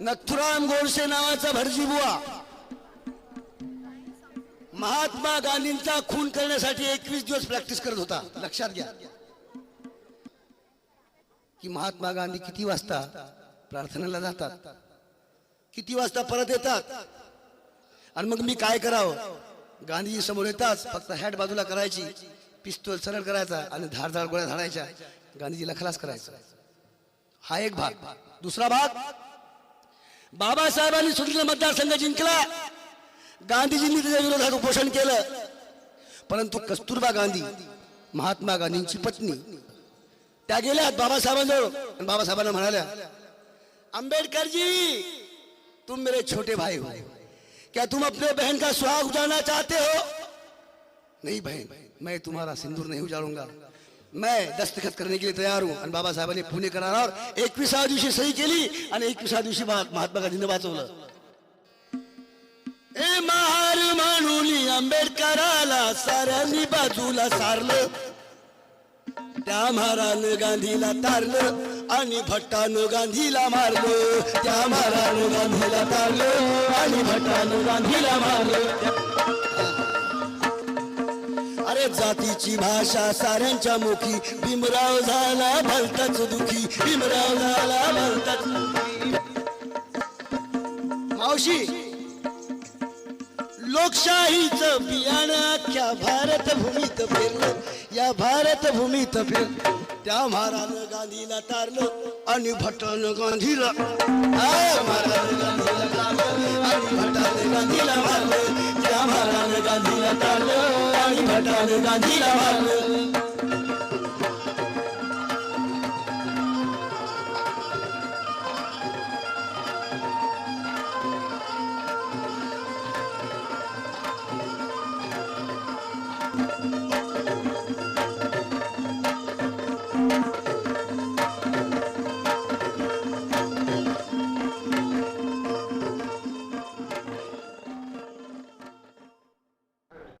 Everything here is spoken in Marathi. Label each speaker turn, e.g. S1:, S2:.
S1: नावाचा भरजीबुवा महात्मा गांधींचा खून करण्यासाठी एकवीस दिवस प्रॅक्टिस करत होता. लक्षात घ्या. की महात्मा गांधी किती वाजता प्रार्थनेला जातात? किती वाजता परत येतात? आणि मग मी काय करावं? गांधीजी समोर येताच फक्त हॅट बाजूला करायची पिस्तूल सरळ करायचा आणि धारधार गोळ्या धाडायच्या. गांधीजीला खलास करायचा. हा एक भाग. दुसरा भाग बाबासाहेबांनी स्वतंत्र मतदारसंघ जिंकला. गांधीजींनी त्याच्या विरोधात उपोषण केलं. परंतु कस्तुरबा गांधी महात्मा गांधींची पत्नी त्या गेल्या बाबासाहेबांजवळ. आणि बाबासाहेबांना म्हणाल्या आंबेडकरजी तुम मेरे छोटे भाई हो. क्या तुम अपने बहन का सुहाग उजाड़ना चाहते हो? नहीं बहन मैं तुम्हारा सिंदूर नहीं उजाड़ूंगा. मैं दस्तखत करने के लिए तयार हूँ। आणि बाबासाहेबांनी पुणे करारावर एकविसाव्या दिवशी सही केली आणि एकविसाव्या दिवशी महात्मा गांधींनी वाचवलं ए महार म्हणून आंबेडकराला साऱ्यांनी बाजूला सारलं। त्या महारानं गांधीला तारलं आणि भट्टानं गांधीला मारलं. त्या महारानं गांधीला तारलं आणि भट्टानं गांधीला मारलं. जातीची भाषा साऱ्यांच्या मुखी. भीमराव झाला भलताच दुखी. भीमराव झाला भलताच मावशी लोकशाहीच बियाण अख्ख्या भारत भूमीत फिरलं या भारत भूमीत फिर त्या महाराज गांधीला तारलं आणि भटन गांधीला महाराज गांधीला तारलं आणि भटन गांधीला मारलं. त्या महाराज गांधीला तारलं आणि भटानं गांधीला मारलं